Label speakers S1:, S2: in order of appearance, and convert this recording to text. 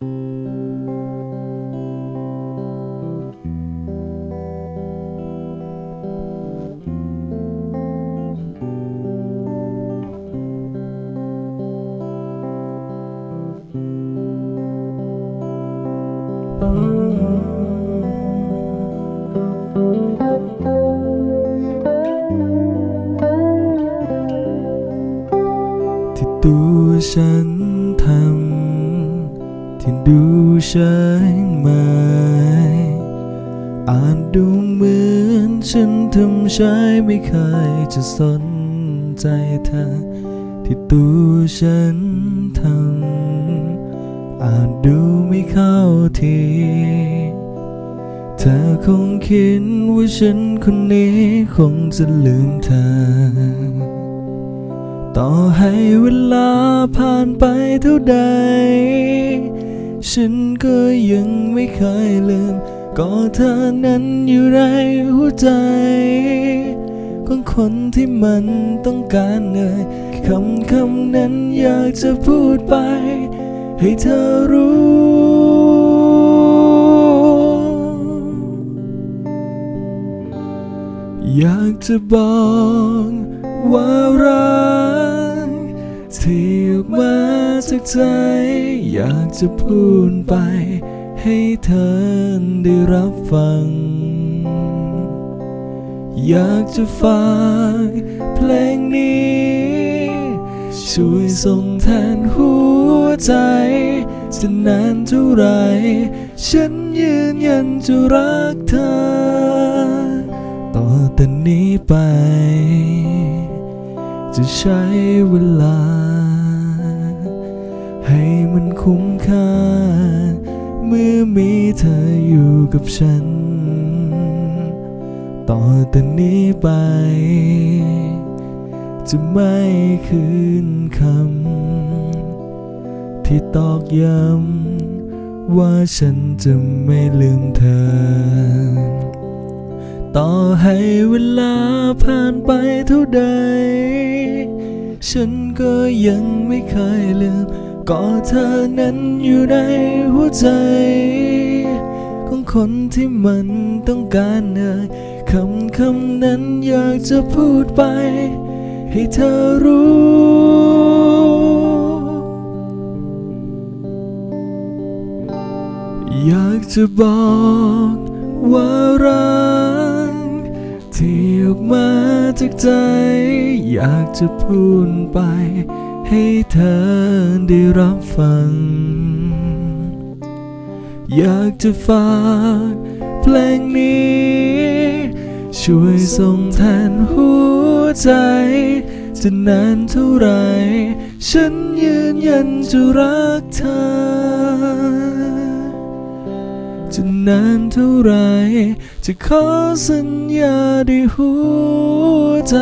S1: ที่ตัวฉันทำ ที่ดูใช่ไหมอาจดูเหมือนฉันทำใช้ไม่เคยจะสนใจเธอ ที่ตัวฉันทำอาจดูไม่เข้าทีเธอคงคิดว่าฉันคนนี้คงจะลืมเธอต่อให้เวลาผ่านไปเท่าใด ฉันก็ยังไม่เคยลืมก็เธอนั้นอยู่ในหัวใจ ของคนที่มันต้องการเลยคำคำนั้นอยากจะพูดไป ให้เธอรู้ อยากจะบอกว่ารัก จากใจ อยากจะพูดไป ให้เธอได้รับฟัง อยากจะฝากเพลงนี้ ช่วยส่งแทนหัวใจจะนานเท่าไร ฉันยืนยันจะรักเธอ ต่อแต่นี้ไป จะใช้เวลา ให้มันคุ้มค่า เมื่อมีเธออยู่กับฉัน ต่อแต่นี้ไป จะไม่คืนคำ ที่ตอกย้ำว่าฉันจะไม่ลืมเธอ ต่อให้เวลาผ่านไปเท่าใด ฉันก็ยังไม่เคยลืม ก็เธอนั้นอยู่ในหัวใจ ของคนที่มันต้องการเอ่ยคำคำนั้นอยากจะพูดไป ให้เธอรู้อยากจะบอกว่ารักที่ออกมาจากใจ อยากจะพูดไป ให้เธอได้รับฟัง อยากจะฝากเพลงนี้ ช่วยส่งแทนหัวใจ จะนานเท่าไร ฉันยืนยันจะรักเธอ จะนานเท่าไร จะขอสัญญาด้วยหัวใจ